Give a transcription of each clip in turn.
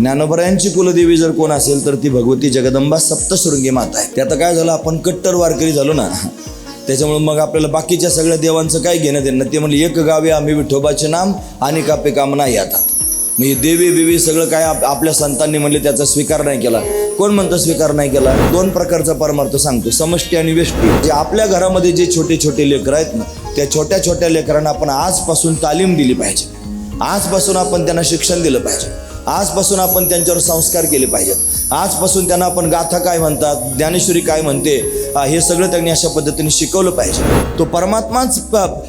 ज्ञानोबरायांची कुलदेवी जर कोण असेल तर ती भगवती जगदंबा सप्तशृंगी माता आहे. ते आता काय झालं आपण कट्टर वारकरी झालो ना त्याच्यामुळे मग आपल्याला बाकीच्या सगळ्या देवांचं काय घेणं देणं ते म्हणजे एक गावे आम्ही विठोबाचे नाम आणि कापे काम नाही येतात म्हणजे देवी बिवी सगळं काय आप- आपल्या संतांनी म्हणले त्याचा स्वीकार नाही केला. कोण म्हणतं स्वीकार नाही केला? दोन प्रकारचा परमार्थ सांगतो समष्टी आणि वेष्टी जे आपल्या घरामध्ये जे छोटे छोटे लेकरं आहेत ना त्या छोट्या छोट्या लेकरांना आपण आजपासून तालीम दिली पाहिजे. आजपासून आपण त्यांना शिक्षण दिलं पाहिजे. आजपासून आपण त्यांच्यावर संस्कार केले पाहिजेत. आजपासून त्यांना आपण गाथा काय म्हणतात ज्ञानेश्वरी काय म्हणते हे सगळं त्यांनी अशा पद्धतीने शिकवलं पाहिजे. तो परमात्माच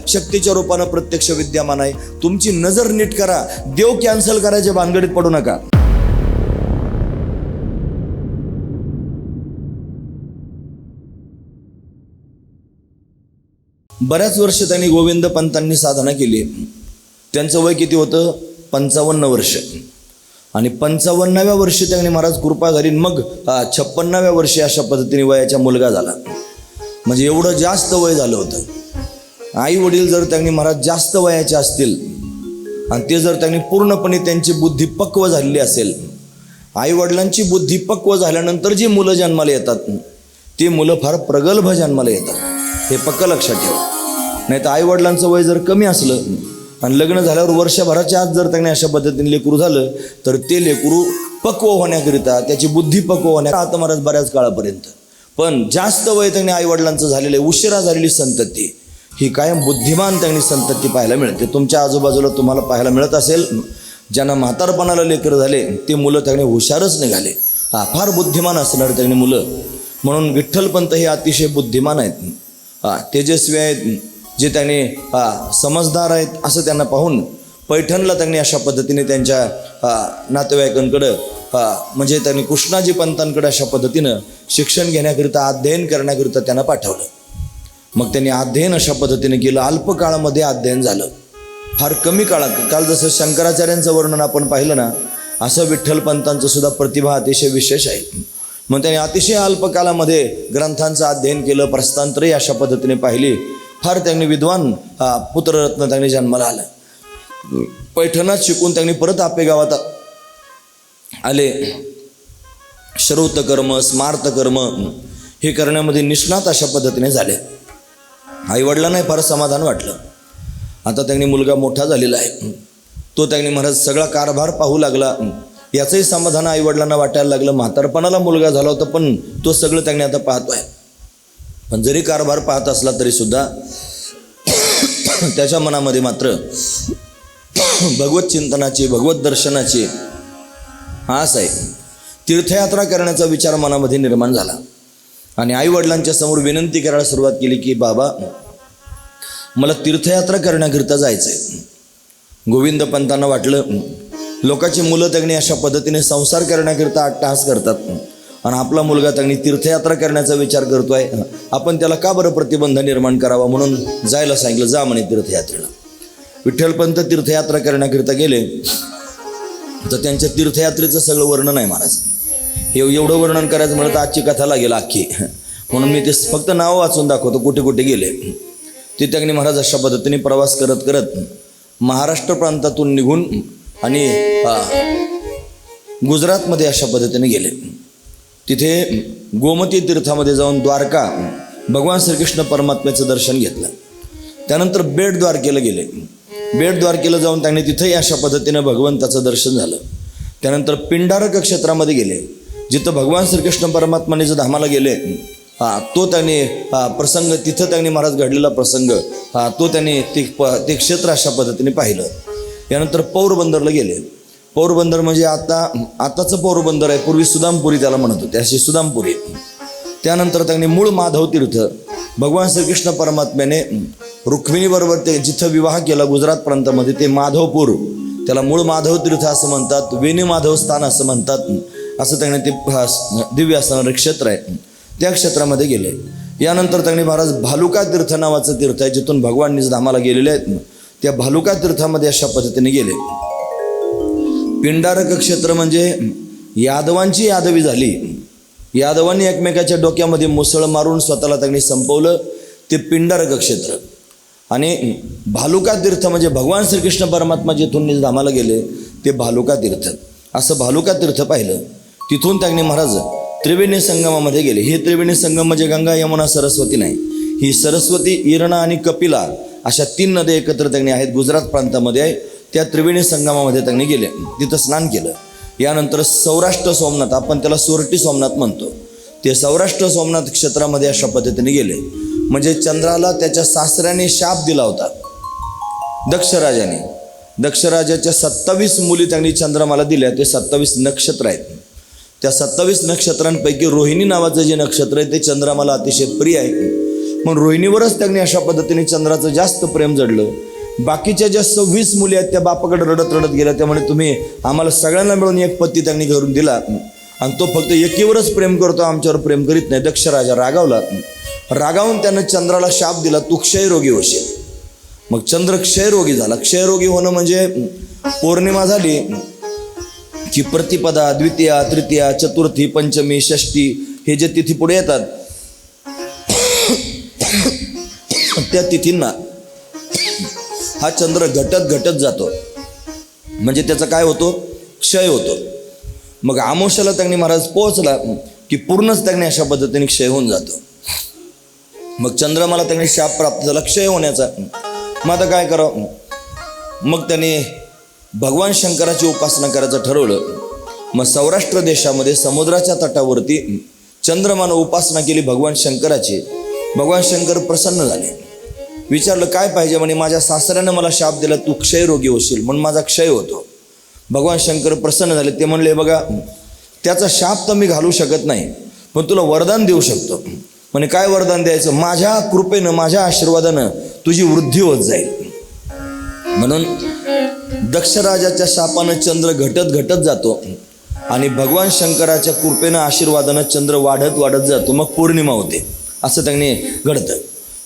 शक्तीच्या रूपानं प्रत्यक्ष विद्यमान आहे. तुमची नजर नीट करा. देव कॅन्सल करायच्या भानगडीत पडू नका. बऱ्याच वर्ष त्यांनी गोविंद पंतांनी साधना केली. त्यांचं वय किती होतं? पंचावन्न वर्ष. आणि पंचावन्नाव्या वर्षी त्यांनी महाराज कृपा झाली मग छप्पन्नाव्या वर्षी अशा पद्धतीने वयाच्या मुलगा झाला. म्हणजे एवढं जास्त वय झालं होतं. आई वडील जर त्यांनी महाराज जास्त वयाचे असतील आणि ते जर त्यांनी पूर्णपणे त्यांची बुद्धी पक्व झालेली असेल आई वडिलांची बुद्धी पक्व झाल्यानंतर जी मुलं जन्माला येतात ती मुलं फार प्रगल्भ जन्माला येतात. हे पक्क लक्षात ठेवा. नाही तर आई वडिलांचं वय जर कमी असलं आणि लग्न झाल्यावर वर्षभराच्या आत जर त्यांनी अशा पद्धतीने लेकरू झालं तर ते लेकरू पक्व होण्याकरिता त्याची बुद्धी पक्व होण्या आता महाराज बऱ्याच काळापर्यंत. पण जास्त वय त्यांनी आईवडिलांचं झालेलं आहे उशिरा झालेली संतती. ही कायम बुद्धिमान त्यांनी संतती पाहायला मिळते. तुमच्या आजूबाजूला तुम्हाला पाहायला मिळत असेल ज्यांना म्हातारपणाला लेकर झाले ते मुलं त्यांनी हुशारच निघाले. हा फार बुद्धिमान असणार त्यांनी मुलं. म्हणून विठ्ठलपंत हे अतिशय बुद्धिमान आहेत. हा तेजस्वी आहेत. जे त्यांनी समजदार आहेत असं त्यांना पाहून पैठणला त्यांनी अशा पद्धतीने त्यांच्या नातेवाईकांकडं म्हणजे त्यांनी कृष्णाजी पंतांकडे अशा पद्धतीनं शिक्षण घेण्याकरिता अध्ययन करण्याकरिता त्यांना पाठवलं. मग त्यांनी अध्ययन अशा पद्धतीने केलं. अल्प काळामध्ये अध्ययन झालं. फार कमी काळात काल जसं शंकराचार्यांचं वर्णन आपण पाहिलं ना असं विठ्ठलपंतांचं सुद्धा प्रतिभा अतिशय विशेष आहे. मग त्यांनी अतिशय अल्प काळामध्ये ग्रंथांचं अध्ययन केलं प्रस्तांतरही अशा पद्धतीने पाहिली. फार त्यांनी विद्वान हा, पुत्ररत्न त्यांनी जन्माला आलं. पैठणात शिकून त्यांनी परत आपे गावात आले. श्रौत कर्म स्मार्त कर्म हे करण्यामध्ये निष्णात अशा पद्धतीने झाले. आईवडिलांनाही फार समाधान वाटलं. आता त्यांनी मुलगा मोठा झालेला आहे. तो त्यांनी महाराज सगळा कारभार पाहू लागला. याचंही समाधान आईवडिलांना वाटायला लागलं. म्हातारपणाला मुलगा झाला होता पण तो सगळं त्यांनी आता पाहतो आहे पण जरी कारभार पाहत असला तरी सुद्धा त्याच्या मनामध्ये मात्र भगवत चिंतनाची भगवत दर्शनाची आस आहे. तीर्थयात्रा करण्याचा विचार मनामध्ये निर्माण झाला. आणि आई वडिलांच्या समोर विनंती करायला सुरुवात केली की बाबा मला तीर्थयात्रा करण्याकरिता जायचं आहे गोविंद पंतांना वाटलं लोकांची मुलं त्यांनी अशा पद्धतीने संसार करण्याकरिता अट्टहास करतात. आणि आपला मुलगा त्यांनी तीर्थयात्रा करण्याचा विचार करतो आहे आपण त्याला का बरं प्रतिबंध निर्माण करावा म्हणून जायला सांगितलं. जा म्हणे तीर्थयात्रेला. विठ्ठलपंत तीर्थयात्रा करण्याकरिता गेले. तर त्यांच्या तीर्थयात्रेचं सगळं वर्णन आहे महाराज. हे एवढं वर्णन करायचं म्हणलं तर आजची कथा लागेल अख्खी. म्हणून मी ते फक्त नाव वाचून दाखवतो कुठे कुठे गेले. ते त्यांनी महाराज अशा पद्धतीने प्रवास करत करत महाराष्ट्र प्रांतातून निघून आणि गुजरातमध्ये अशा पद्धतीने गेले. तिथे गोमती तीर्थामध्ये जाऊन द्वारका भगवान श्रीकृष्ण परमात्म्याचं दर्शन घेतलं. त्यानंतर बेटद्वारकेला गेले. बेटद्वारकेला जाऊन त्यांनी तिथंही अशा पद्धतीनं भगवंताचं दर्शन झालं. त्यानंतर पिंडारक क्षेत्रामध्ये गेले. जिथं भगवान श्रीकृष्ण परमात्माने जर धामाला गेले हा तो त्यांनी प्रसंग तिथं त्यांनी महाराज घडलेला प्रसंग हा तो त्यांनी ते प ते क्षेत्र अशा पद्धतीने पाहिलं. यानंतर पौरबंदरला गेले. पोरबंदर म्हणजे आता आताचं पोरबंदर आहे पूर्वी सुदामपुरी त्याला म्हणत होते अशी सुदामपुरी. त्यानंतर त्यांनी मूळ माधव तीर्थ भगवान श्रीकृष्ण परमात्म्याने रुक्मिणीबरोबर ते जिथं विवाह केला गुजरात प्रांतामध्ये ते माधवपूर. त्याला मूळ माधव तीर्थ असं म्हणतात वेणी माधव स्थान असं म्हणतात असं त्यांनी ते दिव्य असणारं क्षेत्र आहे. त्या क्षेत्रामध्ये गेले. यानंतर त्यांनी महाराज भालुका तीर्थ नावाचं तीर्थ आहे जिथून भगवान निज धामाला गेलेले आहेत. त्या भालुका तीर्थामध्ये अशा पद्धतीने गेले. पिंडारक क्षेत्र म्हणजे यादवांची यादवी झाली. यादवांनी एकमेकाच्या डोक्यामध्ये मुसळ मारून स्वतःला त्यांनी संपवलं. ते पिंडारक क्षेत्र. आणि भालुका तीर्थ म्हणजे भगवान श्रीकृष्ण परमात्मा जिथून धामाला गेले ते भालुका तीर्थ. असं भालुका तीर्थ पाहिलं. तिथून त्यांनी महाराज त्रिवेणी संगमामध्ये गेले. हे त्रिवेणी संगम म्हणजे गंगा यमुना सरस्वती नाही. ही सरस्वती इरणा आणि कपिला अशा तीन नद्या एकत्र त्यांनी आहेत. गुजरात प्रांतामध्ये आहे. त्या त्रिवेणी संगमामध्ये त्यांनी गेले तिथं स्नान केलं. यानंतर सौराष्ट्र सोमनाथ आपण त्याला सोरटी सोमनाथ म्हणतो. ते सौराष्ट्र सोमनाथ क्षेत्रामध्ये अशा पद्धतीने गेले. म्हणजे चंद्राला त्याच्या सासऱ्याने शाप दिला होता. दक्षराजाने. दक्षराजाच्या सत्तावीस मुली त्यांनी चंद्रमाला दिल्या ते सत्तावीस नक्षत्र आहेत. त्या सत्तावीस नक्षत्रांपैकी रोहिणी नावाचं जे नक्षत्र आहे ते चंद्रमाला अतिशय प्रिय आहे. मग रोहिणीवरच त्यांनी अशा पद्धतीने चंद्राचं जास्त प्रेम जडलं. बाकीच्या ज्या सव्वीस मुली आहेत त्या बापाकडे रडत रडत गेल्या. त्यामुळे तुम्ही आम्हाला सगळ्यांना मिळून एक पत्ती त्यांनी घरून दिला. आणि तो फक्त एकीवरच प्रेम करतो आमच्यावर प्रेम करीत नाही. दक्ष राजा रागावला. रागावून त्यानं चंद्राला शाप दिला. तू क्षयरोगी होशील. मग चंद्र क्षयरोगी झाला. क्षयरोगी होणं म्हणजे पौर्णिमा झाली की प्रतिपदा द्वितीया तृतीया चतुर्थी पंचमी षष्टी हे जे तिथी पुढे येतात त्या तिथींना हा चंद्र घटत घटत जातो. म्हणजे त्याचा काय होतो? क्षय होतो. मग आमोशाला त्यांनी महाराज पोहोचला की पूर्णच त्यांनी अशा पद्धतीने क्षय होऊन जातो. मग चंद्रमाला त्यांनी शाप प्राप्त झाला क्षय होण्याचा. मग आता काय करावं मग त्याने भगवान शंकराची उपासना करायचं ठरवलं. मग सौराष्ट्र देशामध्ये समुद्राच्या तटावरती चंद्रमानं उपासना केली भगवान शंकराची. भगवान शंकर प्रसन्न झाले. विचारलं काय पाहिजे? म्हणे माझ्या सासऱ्यानं मला शाप दिला तू क्षयरोगी होशील. म्हणून माझा क्षय होतो. भगवान शंकर प्रसन्न झाले. ते म्हणले बघा त्याचा शाप तर मी घालू शकत नाही पण तुला वरदान देऊ शकतो. म्हणे काय वरदान द्यायचं? माझ्या कृपेनं माझ्या आशीर्वादानं तुझी वृद्धी होत जाईल. म्हणून दक्षराजाच्या शापानं चंद्र घटत घटत जातो आणि भगवान शंकराच्या कृपेनं आशीर्वादानं चंद्र वाढत वाढत जातो. मग पौर्णिमा होते. असं त्यांनी घडतं.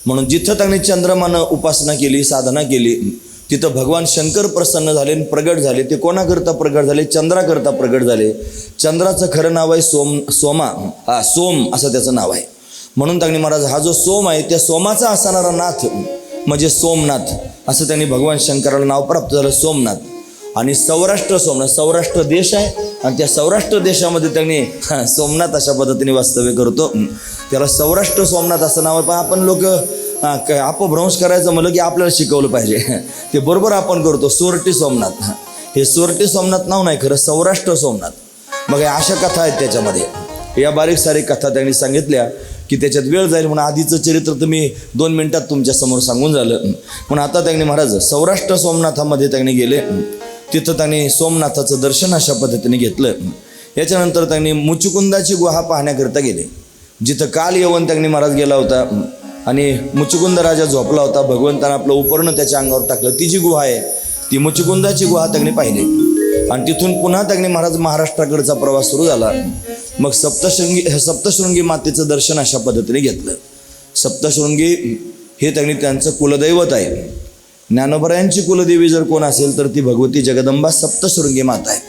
म्हणून जिथं त्यांनी चंद्रमानं उपासना केली साधना केली तिथं भगवान शंकर प्रसन्न झाले आणि प्रगट झाले. ते कोणाकरता प्रगट झाले? चंद्राकरता प्रगट झाले. चंद्राचं खरं नाव आहे सोम सोमा. हा सोम असं त्याचं नाव आहे. म्हणून त्यांनी महाराज हा जो सोम आहे त्या सोमाचा असणारा नाथ म्हणजे सोमनाथ असं त्यांनी भगवान शंकराला नाव प्राप्त झालं सोमनाथ. आणि सौराष्ट्र सोमनाथ सौराष्ट्र देश आहे. आणि त्या सौराष्ट्र देशामध्ये त्यांनी सोमनाथ अशा पद्धतीने वास्तव्य करतो. त्याला सौराष्ट्र सोमनाथ असं नाव आहे. पण आपण लोक अपभ्रंश करायचं म्हणलं की आपल्याला शिकवलं पाहिजे. ते बरोबर आपण करतो. सोरटी सोमनाथ. हे. सोरटी सोमनाथ नाव नाही खरं सौराष्ट्र सोमनाथ. मग या अशा कथा आहेत त्याच्यामध्ये. या बारीक सारीक कथा त्यांनी सांगितल्या की त्याच्यात वेळ जाईल म्हणून आधीचं चरित्र तुम्ही दोन मिनिटात तुमच्यासमोर सांगून झालं. म्हणून आता त्यांनी महाराज सौराष्ट्र सोमनाथामध्ये त्यांनी गेले. तिथं त्यांनी सोमनाथाचं दर्शन अशा पद्धतीने घेतलं. याच्यानंतर त्यांनी मुचुकुंदाची गुहा पाहण्याकरिता गेले. जिथं काल येऊन त्यांनी महाराज गेला होता आणि मुचुकुंद राजा झोपला होता. भगवंतानं आपलं उपरणं त्याच्या अंगावर टाकलं. ती जी गुहा आहे ती मुचुकुंदाची गुहा त्यांनी पाहिली. आणि तिथून पुन्हा त्यांनी महाराज महाराष्ट्राकडचा प्रवास सुरू झाला. मग सप्तशृंगी सप्तशृंगी मातेचं दर्शन अशा पद्धतीने घेतलं. सप्तशृंगी हे त्यांनी त्यांचं कुलदैवत आहे. ज्ञानोबरायांची कुलदेवी जर कोण असेल तर ती भगवती जगदंबा सप्तशृंगी माता आहे.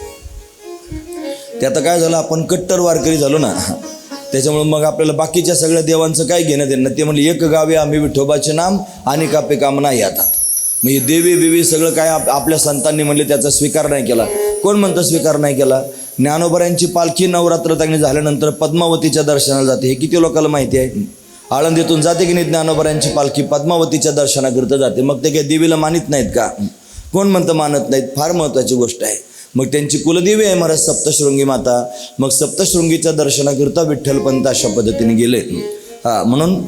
ते आता काय झालं आपण कट्टर वारकरी झालो ना त्याच्यामुळे मग आपल्याला बाकीच्या सगळ्या देवांचं काय घेणं देणं ते म्हणजे एक गावे आम्ही विठोबाचे नाम आणि कापे काम नाही आता. म्हणजे देवी बिवी सगळं काय आप आपल्या संतांनी म्हणले त्याचा स्वीकार नाही केला. कोण म्हणतं स्वीकार नाही केला? ज्ञानोबरायांची पालखी नवरात्र त्यांनी झाल्यानंतर पद्मावतीच्या दर्शनाला जाते. हे किती लोकांना माहिती आहे? आळंदीतून जाते की नाही ज्ञानोबऱ्यांची पालखी पद्मावतीच्या दर्शनाकरिता जाते. मग ते काही देवीला मानित नाहीत का? कोण म्हणतं मानत नाहीत? फार महत्त्वाची गोष्ट आहे. मग त्यांची कुलदेवी आहे महाराज सप्तशृंगी माता. मग सप्तशृंगीच्या दर्शनाकरिता विठ्ठलपंत अशा पद्धतीने गेले. हां म्हणून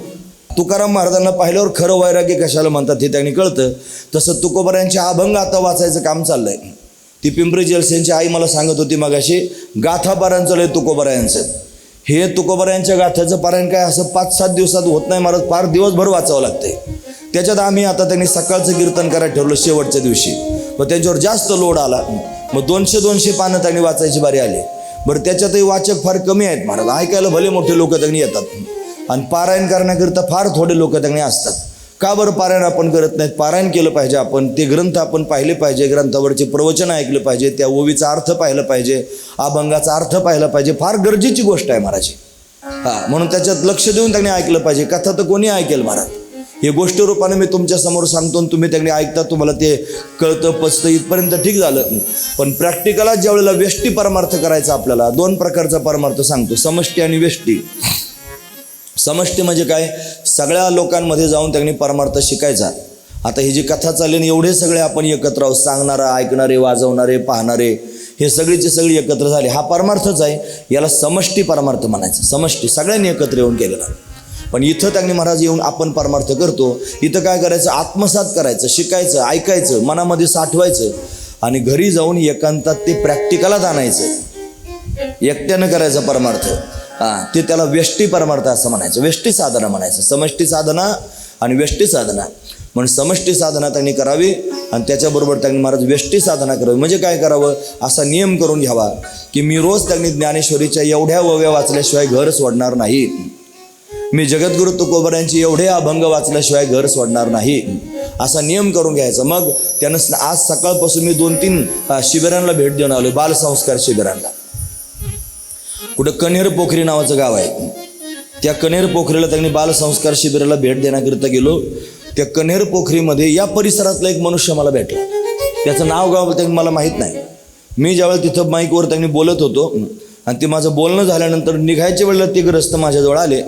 तुकाराम महाराजांना पाहिल्यावर खरं वैराग्य कशाला म्हणतात हे त्यांनी कळतं. तसं तुकोबऱ्यांचे अभंग आता वाचायचं काम चाललंय. ती पिंपरी जलसेनची आई मला सांगत होती मग अशी गाथा पारायण चालू तुकोबरायांचं. हे तुकोबऱ्यांच्या गाथ्याचं पारायण काय? असं पाच सात दिवसात होत नाही महाराज फार दिवसभर वाचावं लागते त्याच्यात आम्ही आता त्यांनी सकाळचं कीर्तन करायला ठरवलं शेवटच्या दिवशी. मग त्यांच्यावर जास्त लोड आला. मग दोनशे दोनशे पानं त्यांनी वाचायची बारी आली. बरं त्याच्यातही वाचक फार कमी आहेत महाराज ऐकायला भले मोठे लोक त्यांनी येतात. आणि पारायण करण्याकरिता फार थोडे लोक त्यांनी असतात. का बरं पारायण आपण करत नाहीत? पारायण केलं पाहिजे आपण. ते ग्रंथ आपण पाहिले पाहिजे. ग्रंथावरचे प्रवचन ऐकलं पाहिजे. त्या ओवीचा अर्थ पाहिलं पाहिजे. अभंगाचा अर्थ पाहिला पाहिजे. फार गरजेची गोष्ट आहे महाराज हा. म्हणून त्याच्यात लक्ष देऊन त्यांनी ऐकलं पाहिजे. कथा तर कोणी ऐकेल महाराज? हे गोष्ट रूपाने मी तुमच्यासमोर सांगतो आणि तुम्ही त्यांनी ऐकता तुम्हाला ते कळतं पचतं इथपर्यंत ठीक झालं. पण प्रॅक्टिकला ज्या वेळेला व्यष्टी परमार्थ करायचा आपल्याला दोन प्रकारचा परमार्थ सांगतो. समष्टी आणि व्यष्टी. समष्टी म्हणजे काय? सगळ्या लोकांमध्ये जाऊन त्यांनी परमार्थ शिकायचा. आता ही जी कथा चालली ना एवढे सगळे आपण एकत्र आहोत सांगणारा ऐकणारे वाजवणारे पाहणारे हे सगळीचे सगळी एकत्र झाले. हा परमार्थच आहे. याला समष्टी परमार्थ म्हणायचं. समष्टी. सगळ्यांनी एकत्र येऊन केलेला. पण इथं त्यांनी महाराज येऊन आपण परमार्थ करतो. इथं काय करायचं? आत्मसात करायचं शिकायचं ऐकायचं मनामध्ये साठवायचं आणि घरी जाऊन एकांतात ते प्रॅक्टिकलात आणायचं. एकट्यानं करायचा परमार्थ. हां ते त्याला व्यष्टी परमार्थ असं म्हणायचं. व्यष्टी साधना म्हणायचं. समष्टी साधना आणि व्यष्टी साधना. म्हणून समष्टी साधना त्यांनी करावी आणि त्याच्याबरोबर त्यांनी महाराज व्यष्टी साधना करावी. म्हणजे काय करावं? असा नियम करून घ्यावा की मी रोज त्यांनी ज्ञानेश्वरीच्या एवढ्या वव्या वाचल्याशिवाय घर सोडणार नाही. मी जगद्गुरु तुकोबऱ्यांचे एवढे अभंग वाचल्याशिवाय घर सोडणार नाही. असा नियम करून घ्यायचा. मग त्यानं आज सकाळपासून मी दोन तीन शिबिरांना भेट देऊन आलो बालसंस्कार शिबिरांना. कुठं कनेर पोखरी नावाचं गाव आहे. त्या कनेर पोखरीला त्यांनी बालसंस्कार शिबिराला भेट देण्याकरिता गेलो. त्या कनेर पोखरीमध्ये या परिसरातला एक मनुष्य मला भेटला. त्याचं नाव गाव त्यांनी मला माहीत नाही. मी ज्यावेळेला तिथं माईकवर त्यांनी बोलत होतो आणि ते माझं बोलणं झाल्यानंतर निघायच्या वेळेला ते ग्रस्त माझ्याजवळ आले.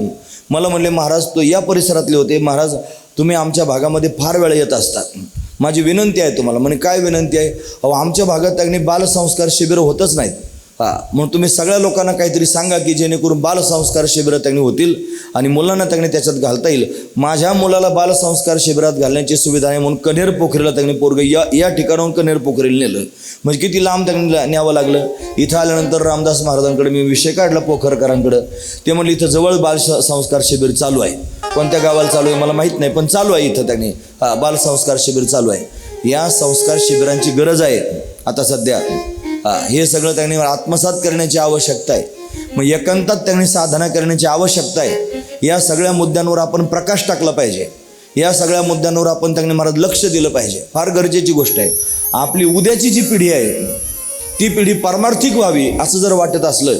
मला म्हणले महाराज तो या परिसरातले होते. महाराज तुम्ही आमच्या भागामध्ये फार वेळा येत असतात. माझी विनंती आहे तुम्हाला. म्हणे काय विनंती आहे? अहो आमच्या भागात त्यांनी बालसंस्कार शिबिर होतच नाहीत. हा मग तुम्ही सगळ्या लोकांना काहीतरी सांगा की जेणेकरून बालसंस्कार शिबिरं त्यांनी होतील आणि मुलांना त्यांनी त्याच्यात घालता येईल. माझ्या मुलाला बालसंस्कार शिबिरात घालण्याची सुविधा आहे म्हणून कनेर पोखरीला त्यांनी पोरग या या ठिकाणाहून कनेर पोखरीला नेलं. म्हणजे किती लांब त्यांनी न्यावं लागलं. इथं आल्यानंतर रामदास महाराजांकडे मी विषय काढला पोखरकरांकडं. ते म्हणले इथं जवळ बाल संस्कार शिबिर चालू आहे. कोणत्या गावाला चालू आहे मला माहीत नाही पण चालू आहे इथं त्यांनी. हा बालसंस्कार शिबिर चालू आहे. या संस्कार शिबिरांची गरज आहे. आता सध्या हा, हे सगळं त्यांनी आत्मसात करण्याची आवश्यकता आहे. मग एकांतात त्यांनी साधना करण्याची आवश्यकता आहे. या सगळ्या मुद्द्यांवर आपण प्रकाश टाकला पाहिजे. या सगळ्या मुद्द्यांवर आपण त्यांनी महाराज लक्ष दिलं पाहिजे. फार गरजेची गोष्ट आहे. आपली उद्याची जी पिढी आहे ती पिढी पारमार्थिक व्हावी असं जर वाटत असलं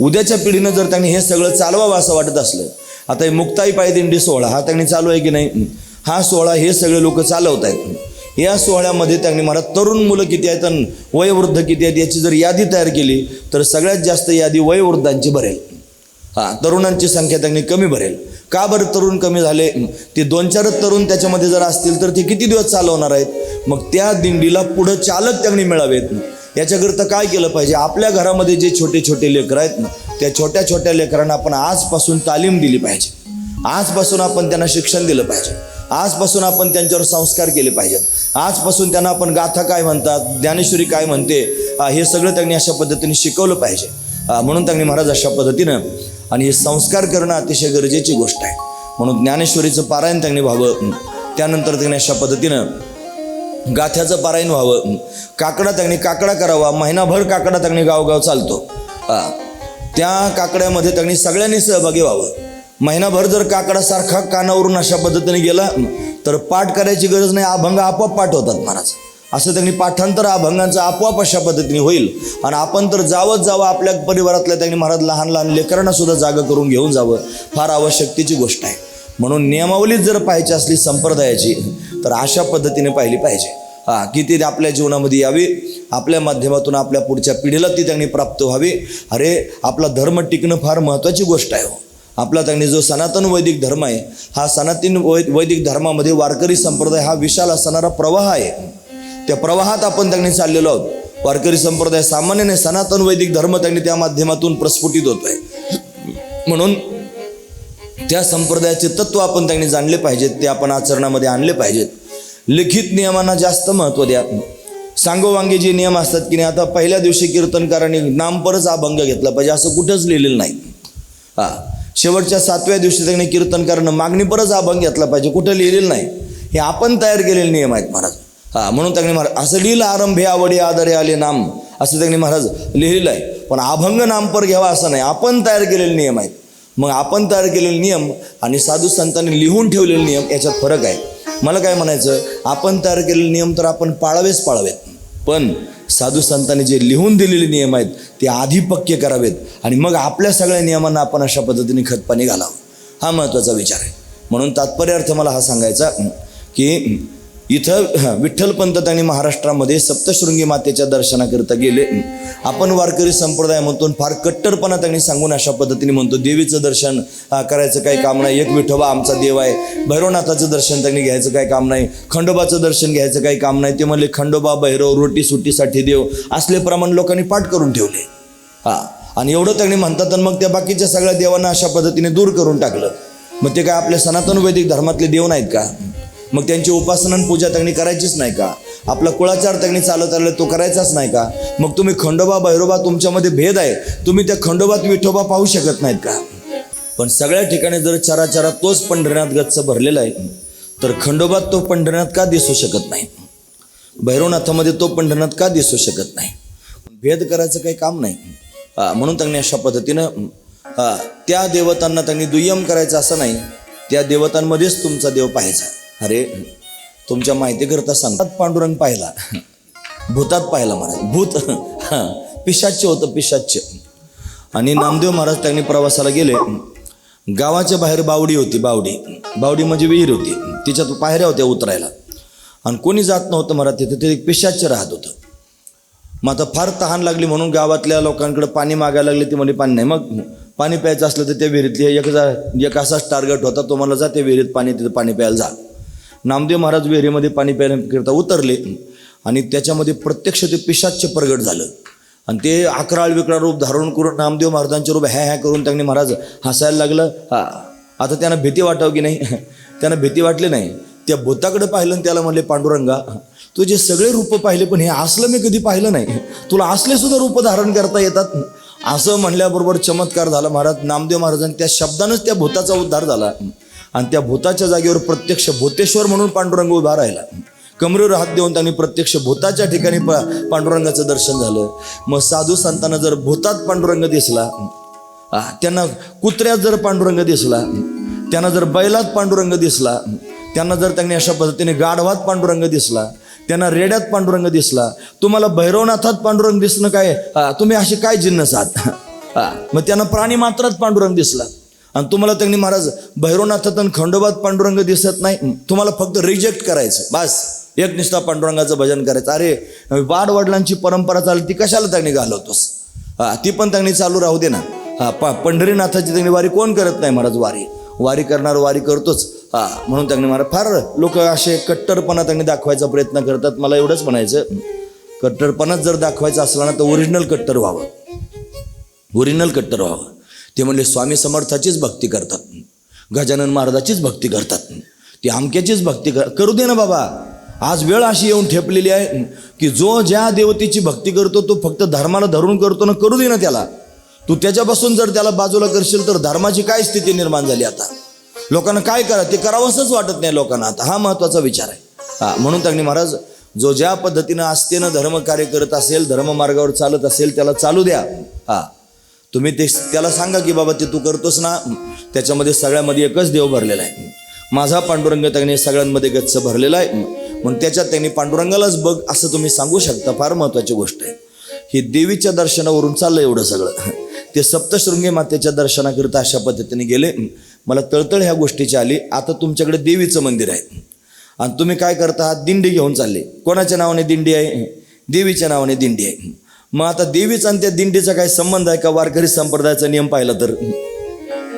उद्याच्या पिढीनं जर त्यांनी हे सगळं चालवावं असं वाटत असलं आता हे मुक्ताई पायदिंडी सोहळा हा त्यांनी चालू आहे की नाही? हा सोहळा हे सगळे लोक चालवत आहेत या सोहळ्यामध्ये त्यांनी मला तरुण मुलं किती आहेत आणि वयोवृद्ध किती आहेत याची जर यादी तयार केली तर सगळ्यात जास्त यादी वयोवृद्धांची भरेल. हां तरुणांची संख्या त्यांनी कमी भरेल. का बरं तरुण कमी झाले? ते दोन चारच तरुण त्याच्यामध्ये जर असतील तर ते किती दिवस चालवणार आहेत? मग त्या दिंडीला पुढं चालक त्यांनी मिळावेत. याच्याकरिता काय केलं पाहिजे? आपल्या घरामध्ये जे छोटे छोटे लेकरं आहेत ना त्या छोट्या छोट्या लेकरांना आपण आजपासून तालीम दिली पाहिजे. आजपासून आपण त्यांना शिक्षण दिलं पाहिजे. आजपासून आपण त्यांच्यावर संस्कार केले पाहिजेत. आजपासून त्यांना आपण गाथा काय म्हणतात ज्ञानेश्वरी काय म्हणते हे सगळं त्यांनी अशा पद्धतीने शिकवलं पाहिजे. म्हणून त्यांनी महाराज अशा पद्धतीनं आणि हे संस्कार करणं अतिशय गरजेची गोष्ट आहे. म्हणून ज्ञानेश्वरीचं पारायण त्यांनी व्हावं त्यानंतर त्यांनी अशा पद्धतीनं गाथ्याचं पारायण व्हावं काकडा त्यांनी काकडा करावा महिनाभर काकडा त्यांनी गावगाव चालतो. त्या काकड्यामध्ये त्यांनी सगळ्यांनी सहभागी व्हावं. महिनाभर जर काकडासारखा कानावरून अशा पद्धतीने गेला तर पाठ करायची गरज नाही अभंग आपोआप पाठ होतात महाराज. असं त्यांनी पाठांतर अभंगांचं आपोआप अशा पद्धतीने होईल. आणि आपण तर जावंच जावं आपल्या परिवारातल्या त्यांनी महाराज लहान लहान लेकरांना सुद्धा जागा करून घेऊन जावं फार आवश्यकतेची गोष्ट आहे. म्हणून नियमावलीत जर पाहायची असली संप्रदायाची तर अशा पद्धतीने पाहिली पाहिजे. हा की ती आपल्या जीवनामध्ये यावी आपल्या माध्यमातून आपल्या पुढच्या पिढीला ती त्यांनी प्राप्त व्हावी. अरे आपला धर्म टिकणं फार महत्त्वाची गोष्ट आहे हो. आपला त्यांनी जो सनातन वैदिक धर्म आहे हा सनातन वै वैदिक धर्मामध्ये वारकरी संप्रदाय हा विशाल असणारा प्रवाह आहे. त्या प्रवाहात आपण त्यांनी चाललेलो आहोत. वारकरी संप्रदाय सामान्याने सनातन वैदिक धर्म त्यांनी त्या माध्यमातून प्रस्फुटित होत आहे म्हणून त्या संप्रदायाचे तत्व आपण त्यांनी जाणले पाहिजेत ते आपण आचरणामध्ये आणले पाहिजेत. लिखित नियमांना जास्त महत्त्व द्या. सांगोवांगे जे नियम असतात की नाही आता पहिल्या दिवशी कीर्तनकारांनी नामपरच अभंग घेतला पाहिजे असं कुठंच लिहिलेलं नाही. हां. शेवटच्या सातव्या दिवशी त्यांनी मागणी मागणीपरच अभंग घेतला पाहिजे. कुठं लिहिलेलं नाही. हे आपण तयार केलेले नियम आहेत महाराज. हा म्हणून त्यांनी महाराज असं लिहिलं आरंभे आवडे आदरे आले नाम असं त्यांनी महाराज लिहिलेलं आहे. पण अभंग नामपर घ्यावा असं नाही. आपण तयार केलेले नियम आहेत. मग आपण तयार केलेले नियम आणि साधू संतांनी लिहून ठेवलेले नियम याच्यात फरक आहे. मला काय म्हणायचं? आपण तयार केलेले नियम तर आपण पाळावेच पाळावेत. पण साधू संतांनी जे लिहून दिलेले नियम आहेत ते आधी पक्के करावेत. आणि मग आपल्या सगळ्या नियमांना आपण अशा पद्धतीने खतपाणी घालावं. हा महत्त्वाचा विचार आहे. म्हणून तात्पर्यार्थ मला हा सांगायचा की इथं विठ्ठलपंत त्यांनी महाराष्ट्रामध्ये सप्तशृंगी मातेच्या दर्शनाकरिता गेले. आपण वारकरी संप्रदाय म्हणतो फार कट्टरपणा त्यांनी सांगून अशा पद्धतीने म्हणतो देवीचं दर्शन करायचं काही काम नाही. एक विठोबा आमचा देव आहे. भैरवनाथाचं दर्शन त्यांनी घ्यायचं काही काम नाही. खंडोबाचं दर्शन घ्यायचं काही काम नाही. ते म्हणले खंडोबा भैरव रोटी सुटीसाठी देव. असले प्रमाण लोकांनी पाठ करून ठेवले. हा आणि एवढं त्यांनी म्हणतात आणि मग त्या बाकीच्या सगळ्या देवांना अशा पद्धतीने दूर करून टाकलं. मग ते काय आपल्या सनातन वैदिक धर्मातले देव नाहीत का? मग त्यांची उपासना पूजा त्यांनी करायचीच नाही का? आपला कुळाचार त्यांनी चालत आलं तो करायचाच नाही का? मग तुम्ही खंडोबा भैरोबा तुमच्यामध्ये भेद आहे. तुम्ही त्या खंडोबात विठोबा पाहू शकत नाहीत का? पण सगळ्या ठिकाणी जर चराचरा तोच पंढरनाथ गच्च भरलेला आहे तर खंडोबात तो पंढरनाथ का दिसू शकत नाही? भैरवनाथामध्ये तो पंढरनाथ का दिसू शकत नाही? भेद करायचं काही काम नाही. म्हणून त्यांनी अशा पद्धतीनं त्या देवतांना त्यांनी दुय्यम करायचं असं नाही. त्या देवतांमध्येच तुमचा देव पाहायचा. अरे तुमच्या माहितीकरता सांगतात पांडुरंग पाहिला. भूतात पाहिला महाराज भूत हा, पिशाच्य होतं पिशाच्य. आणि नामदेव महाराज त्यांनी प्रवासाला गेले. गावाच्या बाहेर बावडी होती बावडी. बावडी म्हणजे विहीर होती. तिच्यात पायऱ्या होत्या उतरायला. आणि कोणी जात नव्हतं महाराज तिथे ते एक पिशाच्य राहत होतं. मग आता फार तहान लागली म्हणून गावातल्या लोकांकडे पाणी मागायला लागले ते म्हणजे पाणी नाही. मग पाणी प्यायचं असलं तर त्या विहिरीतली एक जा एक असाच टार्गेट होता. तुम्हाला जा त्या विहिरीत पाणी तिथं पाणी प्यायला जा. नामदेव महाराज विहिरीमध्ये पाणी प्यायण्याकरिता उतरले आणि त्याच्यामध्ये प्रत्यक्ष ते पिशाच्य प्रगट झालं. आणि ते अकराळ विकराळ रूप धारण करून नामदेव महाराजांचे रूप ह्या ह्या करून त्यांनी महाराज हसायला लागलं. हा आता त्यांना भीती वाटावं की नाही? त्यांना भीती वाटली नाही. त्या भूताकडे पाहिलं आणि त्याला म्हणले पांडुरंगा तुझे सगळे रूप पाहिले पण हे असलं मी कधी पाहिलं नाही. तुला असले सुद्धा रूप धारण करता येतात. असं म्हणल्याबरोबर चमत्कार झाला महाराज. नामदेव महाराजांनी त्या शब्दानंच त्या भूताचा उद्धार झाला. आणि त्या भूताच्या जागेवर प्रत्यक्ष भूतेश्वर म्हणून पांडुरंग उभा राहिला. कमरेवर हात देऊन त्यांनी प्रत्यक्ष भूताच्या ठिकाणी पांडुरंगाचं दर्शन झालं. मग साधू संतांना जर भूतात पांडुरंग दिसला त्यांना कुत्र्यात जर पांडुरंग दिसला त्यांना जर बैलात पांडुरंग दिसला त्यांना जर त्यांनी अशा पद्धतीने गाढवात पांडुरंग दिसला त्यांना रेड्यात पांडुरंग दिसला तुम्हाला भैरवनाथात पांडुरंग दिसणं काय? तुम्ही असे काय जिन्नस आहात मग त्यांना प्राणी मात्रात पांडुरंग दिसला. आणि तुम्हाला त्यांनी महाराज भैरवनाथात आणि खंडोबात पांडुरंग दिसत नाही. तुम्हाला फक्त रिजेक्ट करायचं. बस. एक निष्ठा पांडुरंगाचं भजन करायचं. अरे वाड वडिलांची परंपरा चालली ती कशाला त्यांनी घालवतोस? हा ती पण त्यांनी चालू राहू दे ना. हा प पंढरीनाथाची त्यांनी वारी कोण करत नाही महाराज वारी? वारी करणार वारी करतोच. हा म्हणून त्यांनी महाराज फार लोक असे कट्टरपणा त्यांनी दाखवायचा प्रयत्न करतात. मला एवढंच म्हणायचं. कट्टरपणाच जर दाखवायचं असला ना तर ओरिजिनल कट्टर व्हावं. ओरिजिनल कट्टर व्हावं. ते म्हणले स्वामी समर्थाचीच भक्ती करतात. गजानन महाराजाचीच भक्ती करतात. ती आमक्याचीच भक्ती कर करू दे ना बाबा. आज वेळ अशी येऊन ठेपलेली आहे की जो ज्या देवतेची भक्ती करतो तो फक्त धर्माला धरून करतो ना करू दे ना त्याला. तू त्याच्यापासून जर त्याला बाजूला करशील तर धर्माची काय स्थिती निर्माण झाली आता? लोकांना काय करा ते करावंसंच वाटत नाही लोकांना आता. हा महत्त्वाचा विचार आहे. हा म्हणून त्यांनी महाराज जो ज्या पद्धतीनं आस्थेनं धर्मकार्य करत असेल धर्ममार्गावर चालत असेल त्याला चालू द्या. हा. तुम्ही ते त्याला सांगा की बाबा ते तू करतोस ना त्याच्यामध्ये सगळ्यामध्ये एकच देव भरलेला आहे. माझा पांडुरंग त्याने सगळ्यांमध्ये गच्च भरलेला आहे. मग त्याच्यात त्यांनी पांडुरंगालाच बघ असं तुम्ही सांगू शकता. फार महत्त्वाची गोष्ट आहे. ही देवीच्या दर्शनावरून चाललं एवढं सगळं. ते सप्तशृंगी मातेच्या दर्शनाकरिता अशा पद्धतीने गेले. मला तळतळ ह्या गोष्टीची आली. आता तुमच्याकडे देवीचं मंदिर आहे. आणि तुम्ही काय करता? आहात दिंडी घेऊन चालले. कोणाच्या नावाने दिंडी आहे? देवीच्या नावाने दिंडी आहे. मग आता देवीचा आणि त्या दिंडीचा काय संबंध आहे का? वारकरी संप्रदायाचा नियम पाहिला तर?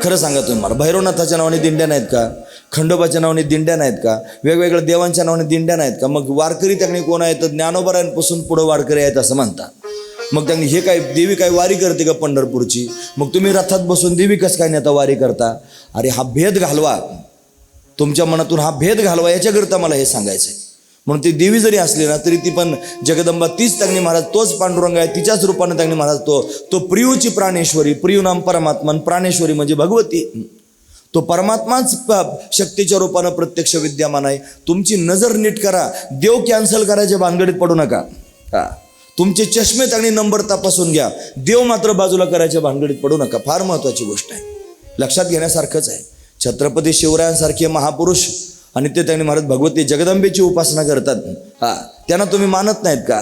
खरं सांगा तुम्ही मला. भैरवनाथाच्या नावाने दिंड्या नाहीत का? खंडोबाच्या नावाने दिंड्या नाहीत का? वेगवेगळ्या देवांच्या नावाने दिंड्या नाहीत का? मग वारकरी त्यांनी कोण आहेत? तर ज्ञानोबरांपासून पुढं वारकरी आहेत असं म्हणतात मग त्यांनी हे काय देवी काय वारी करते का पंढरपूरची? मग तुम्ही रथात बसून देवी कसं काय नेता वारी करता? अरे हा भेद घालवा. तुमच्या मनातून हा भेद घालवा याच्याकरिता मला हे सांगायचं आहे म्हणून ती देवी जरी असली ना तरी ती पण जगदंबा तीच त्यांनी महाराज तोच पांडुरंग आहे तिच्याच रूपाने त्यांनी महाराज तो तो प्रियूची प्राणेश्वरी प्रियू नाम परमात्मा प्राणेश्वरी म्हणजे भगवती. तो परमात्माच शक्तीच्या रूपानं प्रत्यक्ष विद्यमान आहे. तुमची नजर नीट करा. देव कॅन्सल करायच्या भानगडीत पडू नका. हा. तुमचे चष्मे त्यांनी नंबर तपासून घ्या. देव मात्र बाजूला करायच्या भानगडीत पडू नका. फार महत्वाची गोष्ट आहे. लक्षात घेण्यासारखंच आहे. छत्रपती शिवरायांसारखे महापुरुष आणि ते त्यांनी महाराज भगवती जगदंबेची उपासना करतात. हा त्यांना तुम्ही मानत नाहीत का?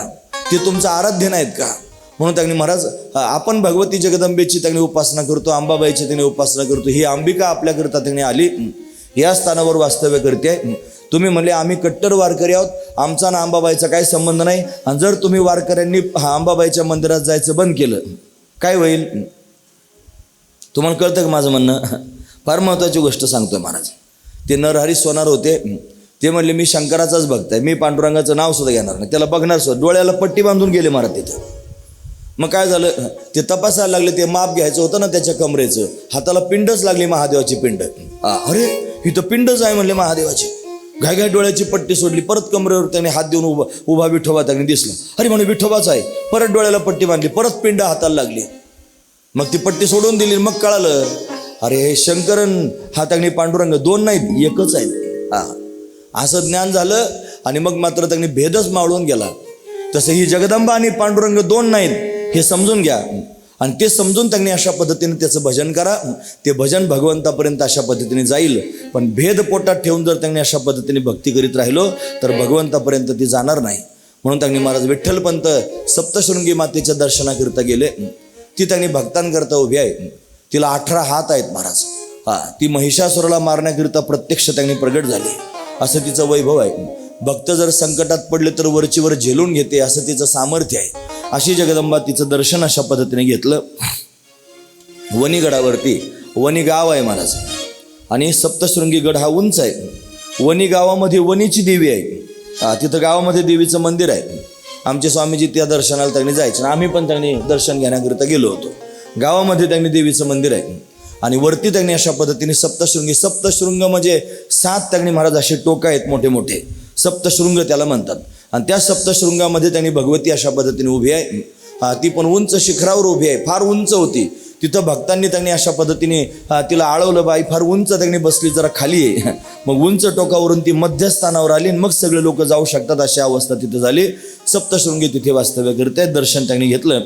ते तुमचं आराध्य नाहीत का? म्हणून त्यांनी महाराज आपण भगवती जगदंबेची त्यांनी उपासना करतो अंबाबाईची त्यांनी उपासना करतो ही अंबिका आपल्याकरता त्यांनी आली. या स्थानावर वास्तव्य करते. तुम्ही म्हणले आम्ही कट्टर वारकरी आहोत. आमचा आणि अंबाबाईचा काही संबंध नाही. आणि जर तुम्ही वारकऱ्यांनी हा अंबाबाईच्या मंदिरात जायचं बंद केलं काय होईल? तुम्हाला कळतं का माझं म्हणणं? फार महत्त्वाची गोष्ट सांगतोय महाराज. ते नरहरी सोनार होते. ते म्हणले मी शंकराचाच भक्त आहे. मी पांडुरंगाचं नाव सुद्धा घेणार नाही. त्याला बघणार सुद्धा. डोळ्याला पट्टी बांधून गेले महाराज तिथं. मग काय झालं? ते तपासायला लागले. ते माप घ्यायचं होतं ना त्याच्या कमरेचं. हाताला पिंडच लागली महादेवाची पिंड. अरे ही तर पिंडच आहे म्हणले महादेवाची. घाय घाय डोळ्याची पट्टी सोडली. परत कमरेवर त्याने हात देऊन उभा उभा विठोबा त्याने दिसला. अरे म्हणे विठोबाच आहे. परत डोळ्याला पट्टी बांधली. परत पिंड हाताला लागली. मग ती पट्टी सोडून दिली. मग कळालं अरे हे शंकरन हातागणी पांडुरंग दोन नाहीत एकच आहेत. हा. असं ज्ञान झालं आणि मग मात्र त्यांनी भेदच मावळून गेला. तसं ही जगदंबा आणि पांडुरंग दोन नाहीत हे समजून घ्या. आणि ते समजून त्यांनी अशा पद्धतीने त्याचं भजन करा. ते भजन भगवंतापर्यंत अशा पद्धतीने जाईल. पण भेद पोटात ठेवून जर त्यांनी अशा पद्धतीने भक्ती करीत राहिलो तर भगवंतापर्यंत ती जाणार नाही. म्हणून त्यांनी महाराज विठ्ठलपंत सप्तशृंगी मातेच्या दर्शनाकरिता गेले. ती त्यांनी भक्तांकरता उभी आहे. तिला अठरा हात आहेत महाराज. हा ती महिषासुराला मारण्याकरिता प्रत्यक्ष त्यांनी प्रगट झाली. असं तिचं वैभव आहे. भक्त जर संकटात पडले तर वरचीवर झेलून घेते असं तिचं सामर्थ्य आहे. अशी जगदंबा तिचं दर्शन अशा पद्धतीने घेतलं. वणीगडावरती वणी गाव आहे महाराज. आणि सप्तशृंगी गड हा उंच आहे. वणी गावामध्ये वणीची देवी आहे. तिथं गावामध्ये देवीचं मंदिर आहे. आमचे स्वामीजी त्या दर्शनाला त्यांनी जायचे आणि आम्ही पण त्यांनी दर्शन घेण्याकरिता गेलो होतो. गावामध्ये त्यांनी देवीचं मंदिर आहे. आणि वरती त्यांनी अशा पद्धतीने सप्तशृंगी सप्तशृंग म्हणजे सात त्यांनी महाराज असे टोक आहेत मोठे मोठे सप्तशृंग त्याला म्हणतात. आणि त्या सप्तशृंगामध्ये त्यांनी भगवती अशा पद्धतीने उभी आहे. हा ती पण उंच शिखरावर उभी आहे फार उंच होती. तिथं भक्तांनी त्यांनी अशा पद्धतीने तिला आळवलं बाई फार उंच त्यांनी बसली जरा खाली आहे मग उंच टोकावरून ती मध्यस्थानावर आली आणि मग सगळे लोक जाऊ शकतात अशी अवस्था तिथं झाली. सप्तशृंगी तिथे वास्तव्य करते दर्शन त्यांनी घेतलं.